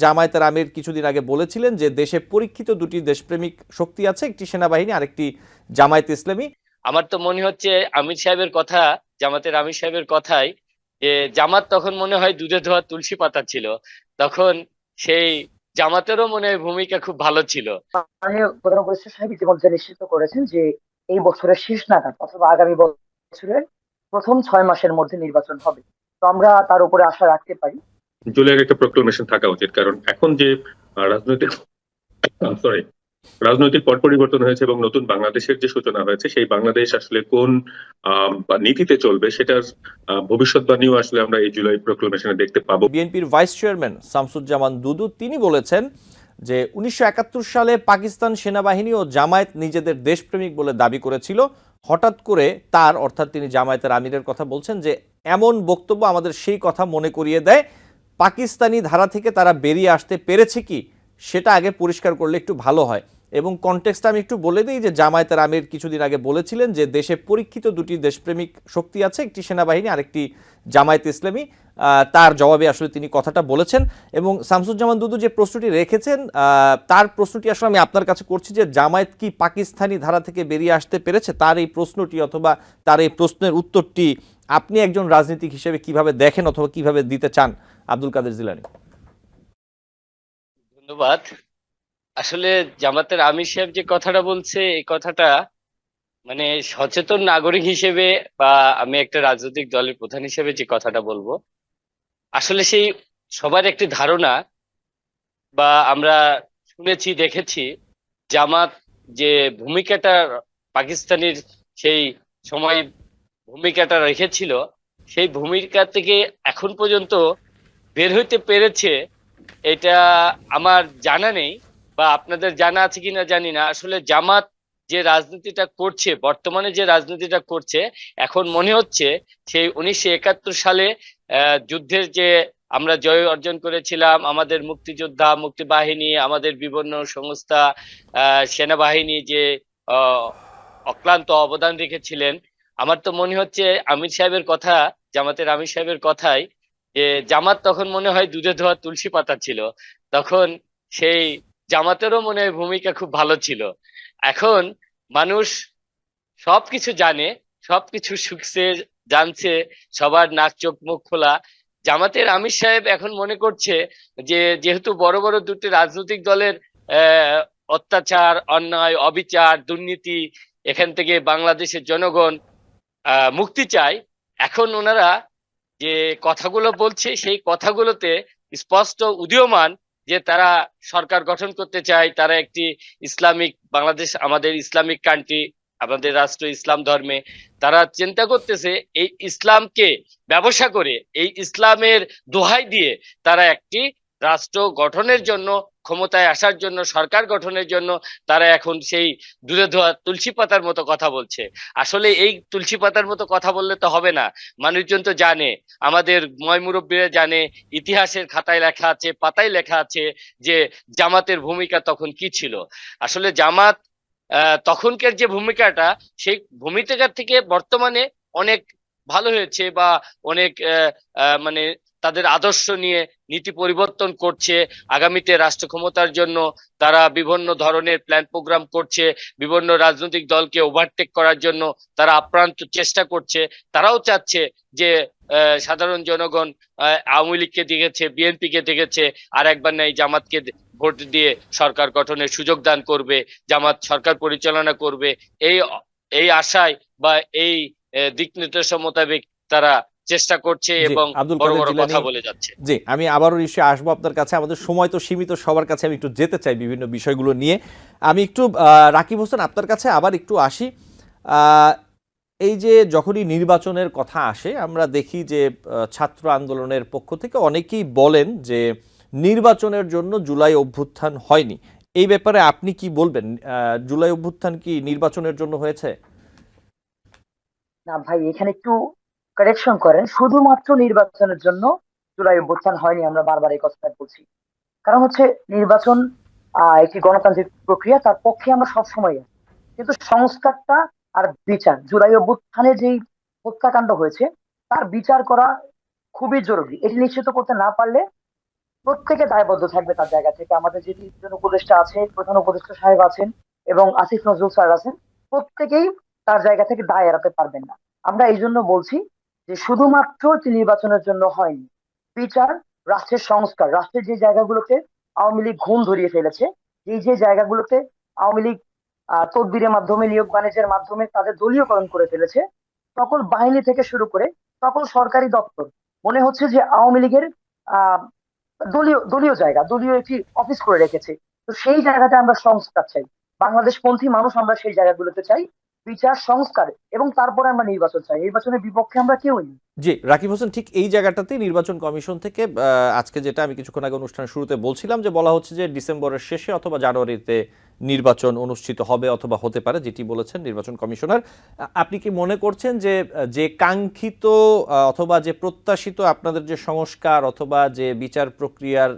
জামায়াতের আমির কিছুদিন আগে বলেছিলেন যে দেশে পরীক্ষিত দুটি দেশপ্রেমিক শক্তি আছে একটি সেনাবাহিনী আরেকটি জামায়াত ইসলামী। আমার তো মনে হচ্ছে আমির সাহেবের কথা জামাতের আমির সাহেবের কথাই যে জামাত তখন মনে হয় দুধে ধোয়া তুলসী পাতা ছিল। তখন সেই জামাতেরও মনে হয় ভূমিকা খুব ভালো ছিল। প্রধান উপদেষ্টা সাহেব ইতিমধ্যে নিশ্চিত করেছেন যে এই বছরের শেষ নাগাদ অথবা আগামী বছরের প্রথম ছয় মাসের মধ্যে নির্বাচন হবে। তো আমরা তার উপরে আশা রাখতে পারি। জুলাইয়ের একটা প্রোক্লামেশন থাকা উচিত। কারণ এখন যে রাজনৈতিক সরি রাজনৈতিক পট পরিবর্তন হয়েছে এবং নতুন বাংলাদেশের যে সূচনা হয়েছে, সেই বাংলাদেশ আসলে কোন নীতিতে চলবে সেটার ভবিষ্যৎবাণীও আসলে আমরা এই জুলাই প্রোক্লামেশনে দেখতে পাবো। বিএনপির ভাইস চেয়ারম্যান শামসুজ্জামান দুদু, তিনি বলেছেন যে উনিশশো একাত্তর সালে পাকিস্তান সেনাবাহিনী ও জামায়াত নিজেদের দেশপ্রেমিক বলে দাবি করেছিল। হঠাৎ করে তার, অর্থাৎ তিনি জামায়াতের আমিরের কথা বলছেন যে, এমন বক্তব্য আমাদের সেই কথা মনে করিয়ে দেয় পাকিস্তানি ধারা থেকে তারা বেরিয়ে আসতে পেরেছে কি, সেটা আগে পরিষ্কার করলে একটু ভালো হয়। এবং কনটেক্সটটা আমি একটু বলে দিই যে জামায়াতের আমির কিছুদিন আগে বলেছিলেন যে দেশে পরীক্ষিত দুটি দেশপ্রেমিক শক্তি আছে, একটি সেনাবাহিনী আরেকটি জামায়াত ইসলামী। তার জবাবে আসলে তিনি কথাটা বলেছেন। এবং শামসুজ্জামান দুদু যে প্রশ্নটি রেখেছেন তার প্রশ্নটি আসলে আমি আপনার কাছে করছি যে জামায়াত কি পাকিস্তানি ধারা থেকে বেরিয়ে আসতে পেরেছে? তার এই প্রশ্নটি অথবা তার এই প্রশ্নের উত্তরটি আপনি একজন রাজনীতিক হিসেবে কীভাবে দেখেন অথবা কীভাবে দিতে চান আব্দুল কাদের জিলানি? ধন্যবাদ। আসলে জামাতের আমির সাহেব যে কথাটা বলছে, এই কথাটা মানে সচেতন নাগরিক হিসেবে বা আমি একটা রাজনৈতিক দলের প্রধান হিসেবে যে কথাটা বলব, আসলে সেই সবার একটি ধারণা বা আমরা শুনেছি, দেখেছি, জামাত যে ভূমিকাটা পাকিস্তানের সেই সময় ভূমিকাটা রেখেছিল, সেই ভূমিকা থেকে এখন পর্যন্ত বের হইতে পেরেছে এটা আমার জানা নেই বা আপনাদের জানা আছে কিনা জানি না। আসলে জামাত যে রাজনীতিটা করছে, বর্তমানে যে রাজনীতিটা করছে, এখন মনে হচ্ছে সেই উনিশশো একাত্তর সালে যুদ্ধের যে আমরা জয় অর্জন করেছিলাম, আমাদের মুক্তিযোদ্ধা, মুক্তিবাহিনী, আমাদের বিভিন্ন সংস্থা সেনাবাহিনী যে অক্লান্ত অবদান রেখেছিলেন আমার তো মনে হচ্ছে আমির সাহেবের কথা, জামাতের আমির সাহেবের কথাই, যে জামাত তখন মনে হয় দুধে ধোয়া তুলসী পাতা ছিল। তখন সেই জামাতেরও মনে হয় ভূমিকা খুব ভালো ছিল। এখন মানুষ সবকিছু জানে, সবকিছু শুকছে জানছে, সবার নাক চোখ মুখ খোলা। জামাতের আমির সাহেব এখন মনে করছে যে যেহেতু বড় বড় দুটি রাজনৈতিক দলের অত্যাচার, অন্যায়, অবিচার, দুর্নীতি, এখান থেকে বাংলাদেশের জনগণ মুক্তি চায় এখন ওনারা যে কথাগুলো বলছে, সেই কথাগুলোতে স্পষ্ট উদীয়মান যে তারা সরকার গঠন করতে চায়, তারা একটি ইসলামিক বাংলাদেশ, আমাদের ইসলামিক কান্ট্রি আমাদের রাষ্ট্র, ইসলাম ধর্মে, তারা চিন্তা করতেছে এই ইসলামকে ব্যবসা করে, এই ইসলামের দোহাই দিয়ে তারা একটি রাষ্ট্র গঠনের জন্য, ক্ষমতায় আসার জন্য, সরকার গঠনের জন্য তারা এখন সেই দুধে ধোয়া তুলসী পাতার মতো কথা বলছে। আসলে এই তুলসী পাতার মতো কথা বললে তো হবে না। মানুষজন তো জানে, আমাদের ময় মুরব্বীরা জানে, ইতিহাসের খাতায় লেখা আছে, পাতায় লেখা আছে যে জামাতের ভূমিকা তখন কি ছিল। আসলে জামাত তখনকার যে ভূমিকাটা, সেই ভূমিকা থেকে বর্তমানে অনেক ভালো হয়েছে বা অনেক মানে তাদের আদর্শ নিয়ে নীতি পরিবর্তন করছে। আগামীতে রাষ্ট্র ক্ষমতার জন্য তারা বিভিন্ন ধরনের প্ল্যান প্রোগ্রাম করছে, বিভিন্ন রাজনৈতিক দলকে ওভারটেক করার জন্য তারা আপ্রান্ত চেষ্টা করছে। তারাও চাচ্ছে যে সাধারণ জনগণ আওয়ামী লীগকে দেখেছে বিএনপি কে দেখেছে, আর একবার নাই জামাতকে ভোট দিয়ে সরকার গঠনের সুযোগ দান করবে, জামাত সরকার পরিচালনা করবে। এই এই আশায় বা এই দিক নির্দেশ মোতাবেক তারা চেষ্টা করছে এবং বড় বড় কথা বলে যাচ্ছে। জি আমি আবারও নিশ্চয়ই আসব আপনার কাছে। আমাদের সময় তো সীমিত সবার কাছে আমি একটু যেতে চাই বিভিন্ন বিষয়গুলো নিয়ে। আমি একটু রাকিব হোসেন আপনার কাছে আবার একটু আসি। এই যে যখনই নির্বাচনের কথা আসে আমরা দেখি যে ছাত্র আন্দোলনের পক্ষ থেকে অনেকেই বলেন যে নির্বাচনের জন্য জুলাই অভ্যুত্থান হয়নি। এই ব্যাপারে আপনি কি বলবেন? আহ, জুলাই অভ্যুত্থান কি নির্বাচনের জন্য হয়েছে? না ভাই এখানে একটু কারেকশন করেন, শুধুমাত্র নির্বাচনের জন্য জুলাই অভ্যুত্থান হয়নি আমরা বারবার এই কথাটা বলছি। কারণ হচ্ছে নির্বাচন একটি গণতান্ত্রিক প্রক্রিয়া, তার পক্ষে আমরা সবসময় কিন্তু সংস্কারটা আর বিচার, জুলাই অভ্যুত্থানে যেই হত্যাকাণ্ড হয়েছে, তার বিচার করা খুবই জরুরি। এটি নিশ্চিত করতে না পারলে প্রত্যেকে দায়বদ্ধ থাকবে তার জায়গা থেকে। আমাদের যে তিনজন উপদেষ্টা আছে প্রধান উপদেষ্টা সাহেব আছেন এবং আসিফ নজরুল স্যার আছেন, প্রত্যেকেই তার জায়গা থেকে দায় এড়াতে পারবেন না। আমরা এই জন্য বলছি যে শুধুমাত্র নির্বাচনের জন্য হয়নি, বিচার, রাষ্ট্রের সংস্কার, রাষ্ট্রের যে জায়গাগুলোতে আওয়ামী লীগ ঘুম ধরিয়ে ফেলেছে, এই যে জায়গাগুলোতে আওয়ামী লীগ তদবিরের মাধ্যমে, নিয়োগ বাণিজ্যের মাধ্যমে তাদের দলীয়করণ করে ফেলেছে, সকল বাহিনী থেকে শুরু করে সকল সরকারি দপ্তর, মনে হচ্ছে যে আওয়ামী লীগের দলীয় দলীয় জায়গা, দলীয় একটি অফিস করে রেখেছে। তো সেই জায়গাতে আমরা সংস্কার চাই। বাংলাদেশপন্থী মানুষ আমরা সেই জায়গাগুলোতে চাই। বিচার সংস্কার এবং তারপরে আমরা নির্বাচন চাই। নির্বাচনের বিপক্ষে আমরা কেউই নেই। জি, রাকিব হোসেন, ঠিক এই জায়গাটাতে নির্বাচন কমিশন থেকে আজকে যেটা আমি কিছুক্ষণ আগে অনুষ্ঠানের শুরুতে বলছিলাম যে বলা হচ্ছে যে ডিসেম্বরের শেষে অথবা জানুয়ারিতে নির্বাচন অনুষ্ঠিত হবে অথবা হতে পারে, যেটি বলেছেন নির্বাচন কমিশনার। আপনি কি মনে করছেন যে যে কাঙ্ক্ষিত অথবা যে প্রত্যাশিত আপনাদের যে সংস্কার অথবা যে বিচার প্রক্রিয়ার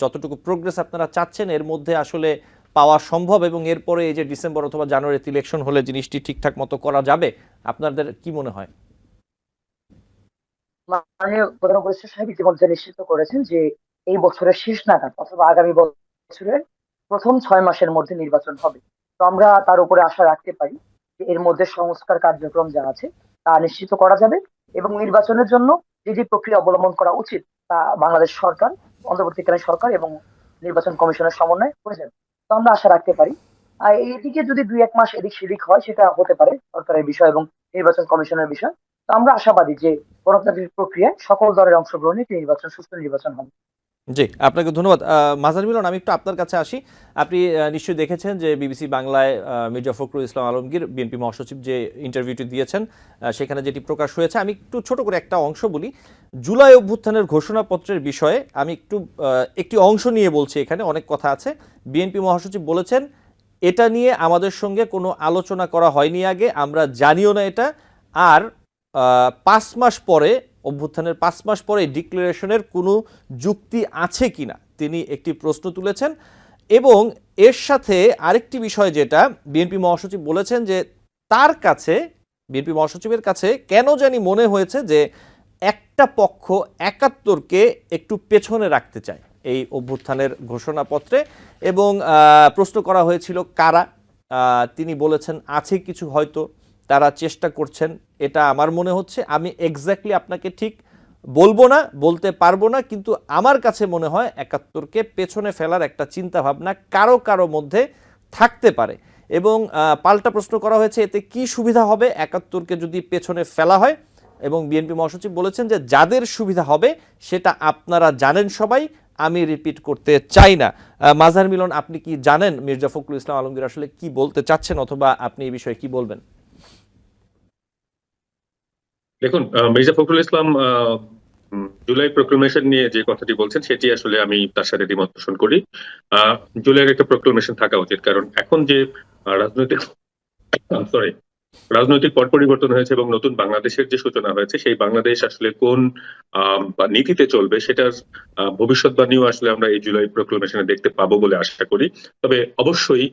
যতটুকু প্রোগ্রেস আপনারা চাচ্ছেন, এর মধ্যে আসলে পাওয়া সম্ভব এবং এরপরে এই যে ডিসেম্বর অথবা জানুয়ারিতে ইলেকশন হলে জিনিসটি ঠিকঠাক মতো করা যাবে, আপনাদের কি মনে হয়? মাননীয় প্রধান সাহেব ইতিমধ্যে নিশ্চিত করেছেন যে এই বছরের শেষ নাগাদ অথবা আগামী বছরের প্রথম ছয় মাসের মধ্যে নির্বাচন হবে। তো আমরা তার উপরে আশা রাখতে পারি যে এর মধ্যে সংস্কার কার্যক্রম যা আছে তা নিশ্চিত করা যাবে এবং নির্বাচনের জন্য যে যে প্রক্রিয়া অবলম্বন করা উচিত তা বাংলাদেশ সরকার, অন্তর্বর্তীকালীন সরকার এবং নির্বাচন কমিশনের সমন্বয়ে করে যাবে। তো আমরা আশা রাখতে পারি। আর এদিকে যদি দুই এক মাস এদিক সেদিক হয়, সেটা হতে পারে সরকারের বিষয় এবং নির্বাচন কমিশনের বিষয়। তো আমরা আশাবাদী যে গণতান্ত্রিক প্রক্রিয়ায় সকল দলের অংশগ্রহণে একটি নির্বাচন সুস্থ নির্বাচন হবে। জি, আপনাকে ধন্যবাদ। মাজার মিলন, আমি একটু আপনার কাছে আসি। আপনি নিশ্চয়ই দেখেছেন যে বিবিসি বাংলায় মির্জা ফখরুল ইসলাম আলমগীর, বিএনপি মহাসচিব যে ইন্টারভিউটি দিয়েছেন সেখানে যেটি প্রকাশ হয়েছে, আমি একটু ছোট করে একটা অংশ বলি। জুলাই অভ্যুত্থানের ঘোষণাপত্রের বিষয়ে আমি একটু একটি অংশ নিয়ে বলছি এখানে, অনেক কথা আছে। বিএনপি মহাসচিব বলেছেন, এটা নিয়ে আমাদের সঙ্গে কোনো আলোচনা করা হয়নি আগে, আমরা জানিও না এটা। আর পাঁচ মাস পরে অভ্যুত্থানের পাঁচ মাস পরে ডিক্লারেশনের কোনো যুক্তি আছে কিনা, তিনি একটি প্রশ্ন তুলেছেন। এবং এর সাথে আরেকটি বিষয় যেটা, বিএনপি মহাসচিব বলেছেন যে তার কাছে, বিএনপি মহাসচিবের কাছে কেন জানি মনে হয়েছে যে একটা পক্ষ একাত্তরকে একটু পেছনে রাখতে চায় এই অভ্যুত্থানের ঘোষণাপত্রে। এবং প্রশ্ন করা হয়েছিল কারা? তিনি বলেছেন, আছে কিছু হয়তো। তারা চেষ্টা করছেন, এটা আমার মনে হচ্ছে। আমি এক্স্যাক্টলি আপনাকে ঠিক বলব না, বলতে পারব না, কিন্তু আমার কাছে মনে হয় একাত্তরকে পেছনে ফেলার একটা চিন্তা ভাবনা কারও কারও মধ্যে থাকতে পারে। এবং পাল্টা প্রশ্ন করা হয়েছে, এতে কি সুবিধা হবে? একাত্তরকে যদি পেছনে ফেলা হয়, এবং বিএনপি মহাসচিব বলেছেন যে যাদের সুবিধা হবে, সেটা আপনারা জানেন সবাই, আমি রিপিট করতে চাই না। মাজার মিলন, আপনি কি জানেন মির্জা ফখরুল ইসলাম আলমগীর আসলে কি বলতে চাচ্ছেন, অথবা আপনি এই বিষয়ে কি বলবেন? দেখুন মির্জা ফখরুল ইসলাম জুলাই প্রোক্লেমেশন নিয়ে যে কথাটি বলছেন, সেটি আসলে আমি তার সাথে দ্বিমত পোষণ করি জুলাইয়ের একটা প্রোক্লেমেশন থাকা উচিত, কারণ এখন যে রাজনৈতিক সরি রাজনৈতিক পট পরিবর্তন হয়েছে এবং নতুন বাংলাদেশের যে সূচনা হয়েছে, সেই বাংলাদেশ আসলে কোন নীতিতে চলবে সেটার ভবিষ্যৎবাণীও আসলে আমরা এই জুলাই প্রোক্লেমেশনে দেখতে পাবো বলে আশা করি। তবে অবশ্যই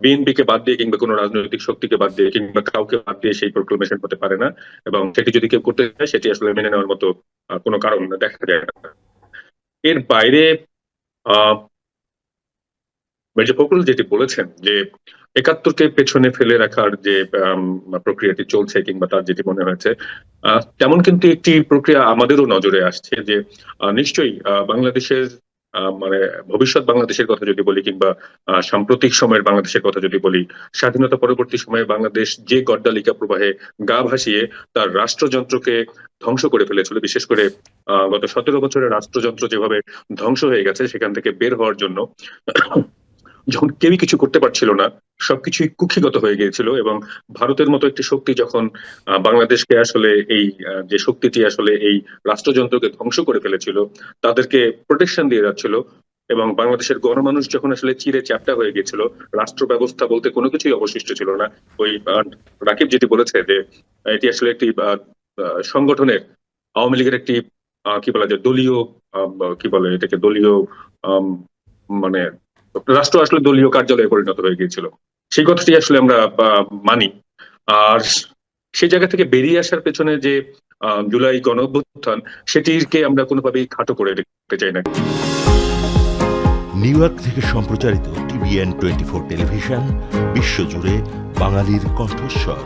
বিএনপি কে বাদ দিয়ে কিংবা কোনো রাজনৈতিক শক্তিকে বাদ দিয়ে কিংবা কাউকে বাদ দিয়ে সেই প্রোক্লেমেশন হতে পারে না এবং সেটি যদি কেউ করতে চায়, সেটি আসলে মেনে নেওয়ার মতো কোনো কারণ দেখা যায় না। এর বাইরে, আহ, মির্জা ফখরুল যেটি বলেছেন যে একাত্তরকে পেছনে ফেলে রাখার যে প্রক্রিয়াটি চলছে কিংবা তার যেটি মনে হয়েছে তেমন কিন্তু একটি প্রক্রিয়া আমাদেরও নজরে আসছে যে নিশ্চয়ই বাংলাদেশের মানে ভবিষ্যৎ বাংলাদেশের কথা যদি বলি কিংবা সাম্প্রতিক সময়ের বাংলাদেশের কথা যদি বলি, স্বাধীনতা পরবর্তী সময়ে বাংলাদেশ যে গড্ডালিকা প্রবাহে গা ভাসিয়ে তার রাষ্ট্রযন্ত্রকে ধ্বংস করে ফেলেছিল, বিশেষ করে গত সতেরো বছরের রাষ্ট্রযন্ত্র যেভাবে ধ্বংস হয়ে গেছে সেখান থেকে বের হওয়ার জন্য যখন কেউই কিছু করতে পারছিল না, সবকিছুই কুক্ষিগত হয়ে গিয়েছিল এবং ভারতের মতো একটি শক্তি যখন বাংলাদেশকে আসলে এই যে শক্তিটি আসলে এই রাষ্ট্রযন্ত্রকে ধ্বংস করে ফেলেছিল, তাদেরকে প্রোটেকশন দিয়ে যাচ্ছিল এবং বাংলাদেশের গণমানুষ যখন আসলে চিরে চ্যাপটা হয়ে গিয়েছিল, রাষ্ট্র ব্যবস্থা বলতে কোনো কিছুই অবশিষ্ট ছিল না। ওই রাকিব যেটি বলেছে যে, এটি আসলে একটি সংগঠনের, আওয়ামী লীগের একটি কি বলা যায়, দলীয় কি বলে এটাকে দলীয় মানে রাষ্ট্র আসলে দলীয় কার্যালয়ে পরিণত হয়ে গিয়েছিল। সেই কথাটি আসলে আমরা মানি। আর সেই জায়গা থেকে বেরিয়ে আসার পেছনে যে জুলাই গণ অভ্যুত্থান সেটিকে আমরা কোনোভাবেই খাটো করে দেখতে চাই না। নিউ ইয়র্ক থেকে সম্প্রচারিত টিভিএন টোয়েন্টি ফোর টেলিভিশন, বিশ্বজুড়ে বাঙালির কণ্ঠস্বর।